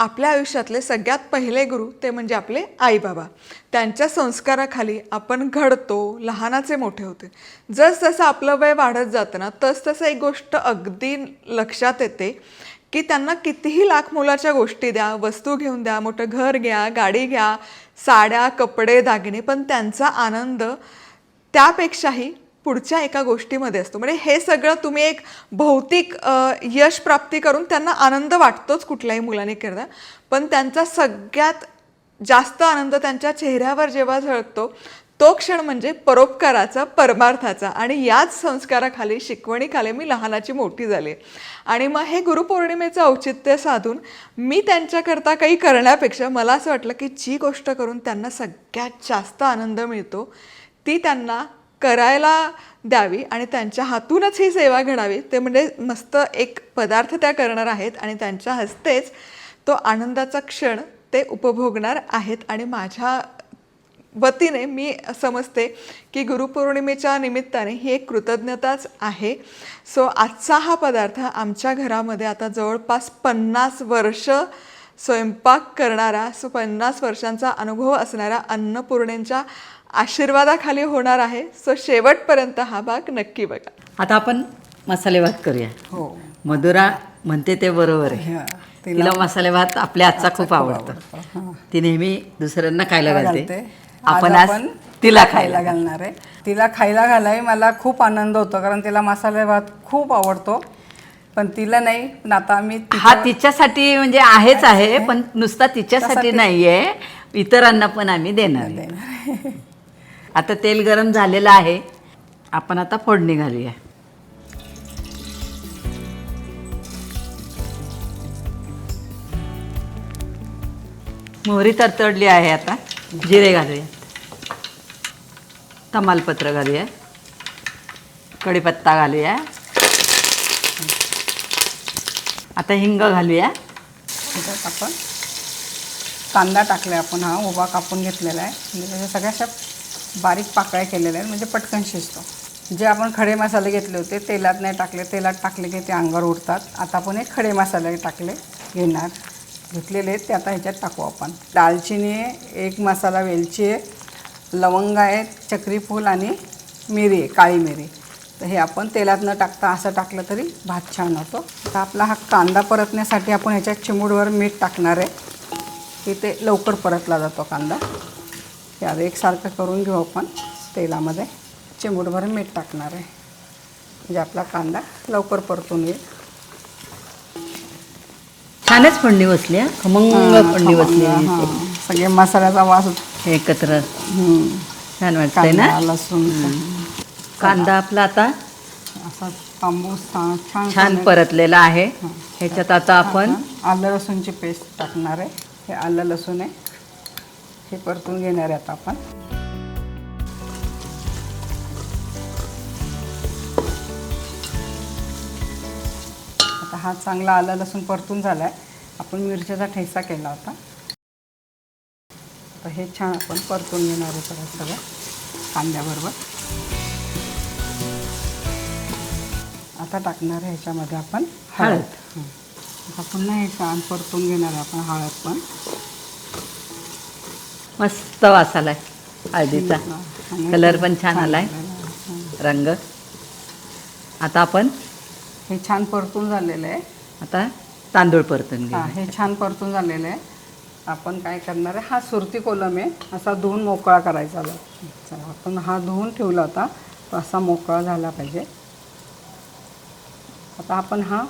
आपल्या आयुष्यातले सगळ्यात पहिले गुरु ते म्हणजे आपले आईबाबा. त्यांच्या संस्काराखाली आपण घडतो लहानाचे मोठे होते. जसजसं आपलं वय वाढत जातं ना तसतसं एक गोष्ट अगदी लक्षात येते की त्यांना कितीही लाख मोलाच्या गोष्टी द्या वस्तू घेऊन द्या मोठं घर घ्या गाडी घ्या साड्या कपडे दागिने पण त्यांचा आनंद त्यापेक्षाही पुढच्या एका गोष्टीमध्ये असतो. म्हणजे हे सगळं तुम्ही एक भौतिक यश प्राप्ती करून त्यांना आनंद वाटतोच कुठल्याही मुलाने करता पण त्यांचा सगळ्यात जास्त आनंद त्यांच्या चेहऱ्यावर जेव्हा झळकतो तो क्षण म्हणजे परोपकाराचा परमार्थाचा. आणि याच संस्काराखाली शिकवणीखाली मी लहानाची मोठी झाली आणि मग हे गुरुपौर्णिमेचं औचित्य साधून मी त्यांच्याकरता काही करण्यापेक्षा मला असं वाटलं की जी गोष्ट करून त्यांना सगळ्यात जास्त आनंद मिळतो ती त्यांना करायला द्यावी आणि त्यांच्या हातूनच ही सेवा घडावी ते म्हणजे मस्त एक पदार्थ त्या करणार आहेत आणि त्यांच्या हस्तेच तो आनंदाचा क्षण ते उपभोगणार आहेत. आणि माझ्या वतीने मी समजते की गुरुपौर्णिमेच्या निमित्ताने ही एक कृतज्ञताच आहे. सो आजचा हा पदार्थ आमच्या घरामध्ये आता जवळपास पन्नास वर्ष स्वयंपाक करणारा सो पन्नास वर्षांचा अनुभव असणाऱ्या अन्नपूर्णेंच्या आशीर्वादाखाली होणार आहे. सो शेवटपर्यंत हा भाग नक्की बघा. आता आपण मसाले भात करूया. हो. मधुरा म्हणते ते बरोबर आहे. तिला मसाले भात आपल्या हातचा खूप आवडतो. ती नेहमी दुसऱ्यांना खायला घालते. आपण आज तिला खायला घालणार आहे. तिला खायला घालाय मला खूप आनंद होतो कारण तिला मसाले भात खूप आवडतो. पण तिला नाही पण आता मी हा तिच्यासाठी म्हणजे आहेच आहे पण नुसता तिच्यासाठी नाहीये. इतरांना पण आम्ही देणार आहे. आता तेल गरम झालेलं आहे. आपण आता फोडणी घालूया. मोहरी तरतडली आहे आता. जिरे घालूया. तमालपत्र घालूया. कढीपत्ता घालूया. आता हिंग घालूया. त्याच्यात आपण कांदा टाकला आपण हा उभा कापून घेतलेला आहे. म्हणजे त्याच्या सगळ्या अशा बारीक पाकळ्या केलेल्या आहेत म्हणजे पटकन शिजतो. जे आपण खडे मसाले घेतले होते तेलात नाही टाकले तेलात टाकले की ते अंगावर उडतात. आता आपण हे खडे मसाले टाकले घेणार. घेतलेले आहेत ते आता ह्याच्यात टाकू आपण. दालचिनी आहे एक मसाला वेलची आहे लवंग आहे चक्रीफूल आणि मिरी आहे काळी मिरी. तर हे आपण तेलात न टाकता असं टाकलं तरी भात छान होतो. आता आपला हा कांदा परतण्यासाठी आपण ह्याच्यात चिमूडवर मीठ टाकणार आहे. की ते लवकर परतला जातो कांदा. हे आता एकसारखं करून घेऊ आपण. तेलामध्ये चिमूटभर मीठ टाकणार आहे. म्हणजे आपला कांदा लवकर परतून येईल. छानच फोडणी बसली. खमंग फोडणी बसली हां. सगळे मसाल्याचा वास होतो. एकत्र. छान वाटतंय ना? लसूण. कांदा आपला आता असा तांबूस छान छान परतलेला आहे. ह्याच्यात आता आपण आलं लसूणची पेस्ट टाकणार आहे. हे आलं लसूण आहे. हे परतून घेणार आहे आता आपण. आता हा चांगला आलं लसूण परतून झाला आहे आपण मिरच्याचा ठेचा केला होता. आता हे छान आपण परतून घेणार आहे सगळं सगळं कांद्याबरोबर. आता टाकणार आहे ह्याच्यामध्ये आपण हळद. आता पुन्हा हे छान परतून घेणार आहे आपण हळद पण. मस्त वास आलाय हळदीचा. कलर पण छान आलाय. रंग. आता आपण हे छान परतून झालेलं आहे. आता तांदूळ परतून घेऊ. हा छान परतून झालेलं आहे. आपण काय करणार आहे? हा सुरती कोलम आहे. असा धुवून मोकळा करायचा. चला आपण हा धुवून ठेवला होता. तो असा मोकळा झाला पाहिजे. आता आपण हा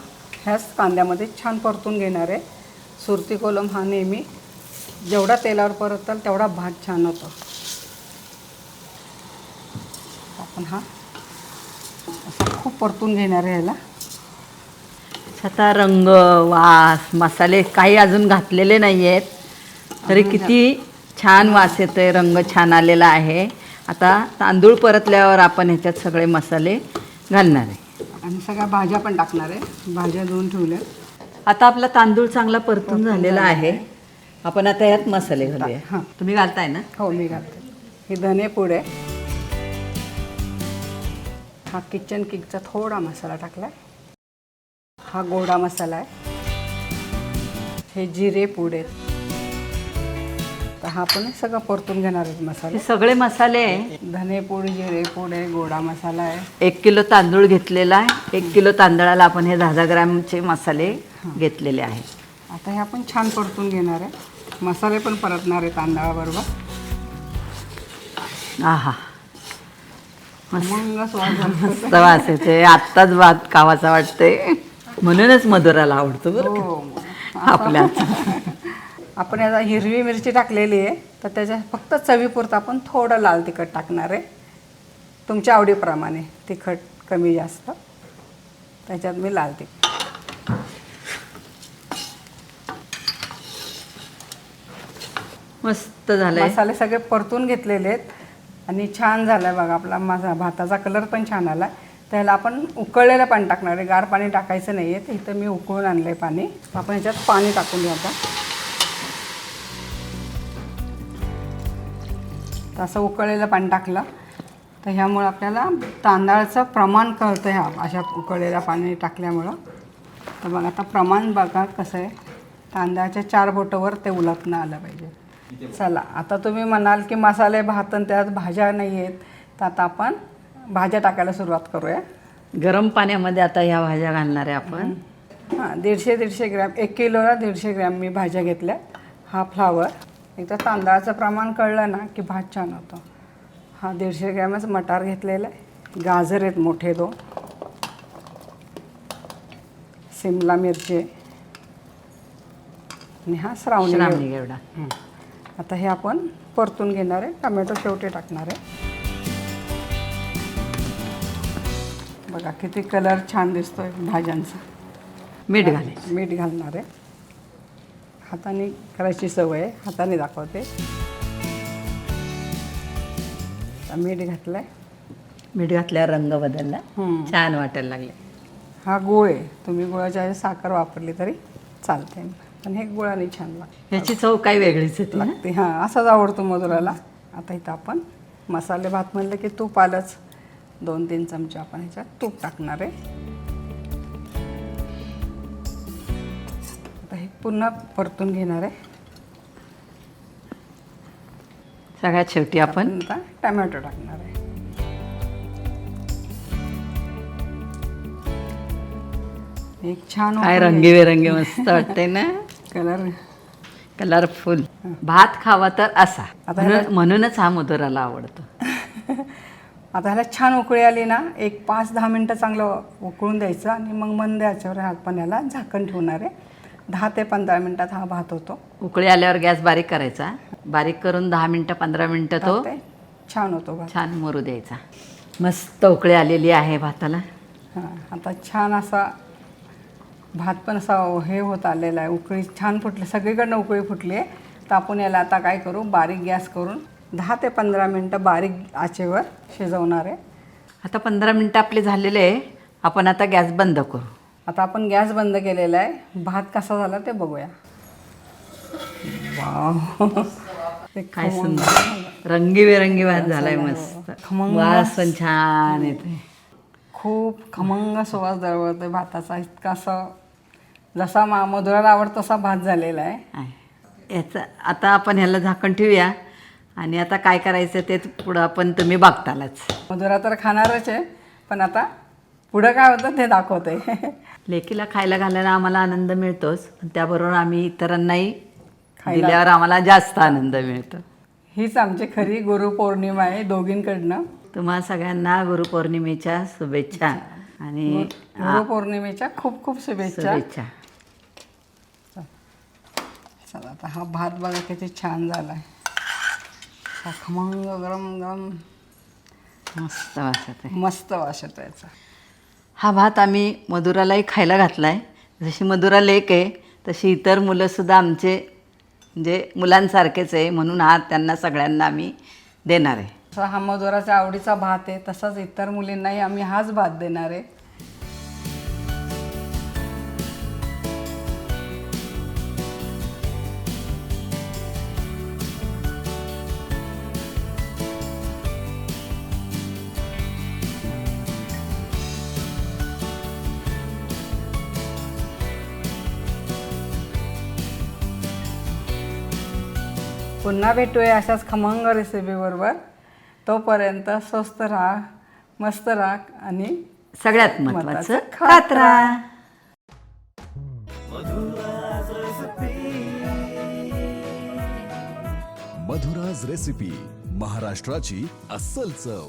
ह्याच कांद्यामध्ये छान परतून घेणार आहे. सुरती कोलम हा नेहमी जेवढा तेलावर परतल तेवढा भात छान होतो. आपण हा असा खूप परतून घेणार आहे ह्याला. आता रंग वास मसाले काही अजून घातलेले नाही आहेत तरी किती छान वास येतोय रंग छान आलेला आहे. आता तांदूळ परतल्यावर आपण ह्याच्यात सगळे मसाले घालणार आहे. आणि सगळ्या भाज्या पण टाकणार आहे. भाज्या धुवून ठेवल्या आता आपला तांदूळ चांगला परतून झालेला आहे. आपण आता यात मसाले घालूया. हां. तुम्ही घालताय ना? हो मी घालते. ही धने पूड आहे. हा किचन किकचा थोडा मसाला टाकला हा गोडा मसाला आहे. हे जिरे पूड आहेत. तर हा आपण सगळं परतून घेणार आहेत हे मसाले सगळे मसाले धने पूड जिरे पूड आहे गोडा मसाला आहे. एक किलो तांदूळ घेतलेला आहे. एक किलो तांदळाला आपण हे दहा दहा ग्रॅमचे मसाले घेतलेले आहेत आता हे आपण छान परतून घेणार आहे. मसाले पण परतणार आहे तांदळाबरोबर. आहा. मग स्वाद लागतो. मस्त वास येते. आत्ताच भात खावाचा वाटते म्हणूनच मधुराला आवडतो बरं हो. का आपल्याच आपण याचा हिरवी मिरची टाकलेली आहे तर त्याच्या फक्त चवीपुरतं आपण थोडं लाल तिखट टाकणार आहे. तुमच्या आवडीप्रमाणे तिखट कमी जास्त. त्याच्यात मी लाल तिखट. मस्त झालंय. मसाले सगळे परतून घेतलेले आहेत. आणि छान झालं आहे बघा आपला माझा भाताचा कलर पण छान आला त्याला आपण उकळलेलं पाणी टाकणार आहे. गार पाणी टाकायचं नाही आहे इथं मी उकळून आणलं आहे पाणी. आपण ह्याच्यात पाणी टाकून घेऊ आता. तर असं उकळलेलं पाणी टाकलं. तर ह्यामुळं आपल्याला तांदळाचं प्रमाण कळतं ह्या अशा उकळलेल्या पाणी टाकल्यामुळं. तर बघा आता प्रमाण बघा कसं आहे. तांदळाच्या चार बोटावर ते उलटणं आलं पाहिजे. चला आता तुम्ही म्हणाल की मसाले भात आणि त्यात भाज्या नाही आहेत. तर आता आपण भाज्या टाकायला सुरुवात करूया. गरम पाण्यामध्ये आता ह्या भाज्या घालणार आहे आपण. हां दीडशे दीडशे ग्रॅम एक किलोला दीडशे ग्रॅम मी भाज्या घेतल्या. हा फ्लावर. एकदा तांदळाचं प्रमाण कळलं ना की भात छान होतो. हा दीडशे ग्रॅमच मटार घेतलेला आहे. गाजर आहेत मोठे दोन. सिमला मिरची. आणि हा श्रावणी हं. आता हे आपण परतून घेणार आहे. टमॅटो शेवटी टाकणार आहे. बघा किती कलर छान दिसतोय भाज्यांचा. मीठ घालायचं. मीठ घालणार आहे. हाताने करायची सवय आहे. हाताने दाखवते. मीठ घातलंय. मीठ घातल्यावर रंग बदलला. हं. छान वाटायला लागले. हा गुळ आहे. तुम्ही गुळाच्या ऐवजी साखर वापरली तरी चालते पण हे गुळाने छान लागते. ह्याची चव काही वेगळीच ना? लागते. हां असाच आवडतो मधुराला. आता इथं आपण मसाले भात म्हणलं की तूप आलंच. दोन तीन चमचे आपण ह्याच्यात तूप टाकणार आहे. पुन्हा परतून घेणार आहे. सगळ्यात शेवटी आपण आता टमॅटो टाकणार आहे. एक छान काय रंगीबेरंगी मस्त वाटते ना? कलर कलरफुल भात खावा तर असा. आता म्हणून- म्हणूनच हा मधुराला आवडतो. आता ह्याला छान उकळी आली ना एक पाच दहा मिनटं चांगलं उकळून द्यायचं आणि मग मंद याच्यावर आपण याला झाकण ठेवणार आहे. दहा ते पंधरा मिनटात हा भात होतो. उकळी आल्यावर गॅस बारीक करायचा. बारीक करून दहा मिनटं पंधरा मिनटं तो ते छान होतो भात. छान मुरू द्यायचा. मस्त उकळी आलेली आहे भाताला. हां आता छान असा भात पण असा हे होत आलेला आहे. उकळी छान फुटली. सगळीकडनं उकळी फुटली आहे. तर आपण याला आता काय करू? बारीक गॅस करून दहा ते पंधरा मिनटं बारीक आचेवर शिजवणार आहे. आता पंधरा मिनटं आपले झालेले आहे. आपण आता गॅस बंद करू. आता आपण गॅस बंद केलेला आहे. भात कसा झाला ते बघूया. वाव. ते काय सुंदर. रंगीबेरंगी भात झालाय मस्त. खमंग. वास पण छान येते खूप खमंग सुवास दळवळतोय भाताचा. इतका असं जसा मा मधुराला आवडतो तसा भात झालेला आहे. याचं आता आपण ह्याला झाकण ठेवूया. आणि आता काय करायचं ते पुढं आपण तुम्ही बघतालच. मधुरा तर खाणारच आहे. पण आता पुढं काय होतं ते दाखवते लेकीला खायला घालायला आम्हाला आनंद मिळतोच. पण त्याबरोबर आम्ही इतरांनाही दिल्यावर आम्हाला जास्त आनंद मिळतो. हीच आमची खरी गुरुपौर्णिमा आहे दोघींकडनं. तुम्हा सगळ्यांना गुरुपौर्णिमेच्या शुभेच्छा. आणि गुरुपौर्णिमेच्या खूप खूप शुभेच्छा. शुभेच्छा. चला आता हा भात बघा किती छान झाला आहे खमंग गरम गरम मस्त वाटत आहे. मस्त वास येतो याचा. हा भात आम्ही मधुरालाही खायला घातला आहे जशी मधुरा लेक आहे तशी इतर मुलंसुद्धा आमचे म्हणजे मुलांसारखेच आहे म्हणून हा त्यांना सगळ्यांना आम्ही देणार आहे. हा मधुराच्या आवडीचा भात आहे तसाच इतर मुलींनाही आम्ही हाच भात देणार आहे. पुन्हा भेटूया अशाच खमंग रेसिपीबरोबर तोपर्यंत स्वस्त राहा मस्त राहा आणि सगळ्यात महत्वाचं खात राहा. मधुराज रेसिपी महाराष्ट्राची अस्सल चव.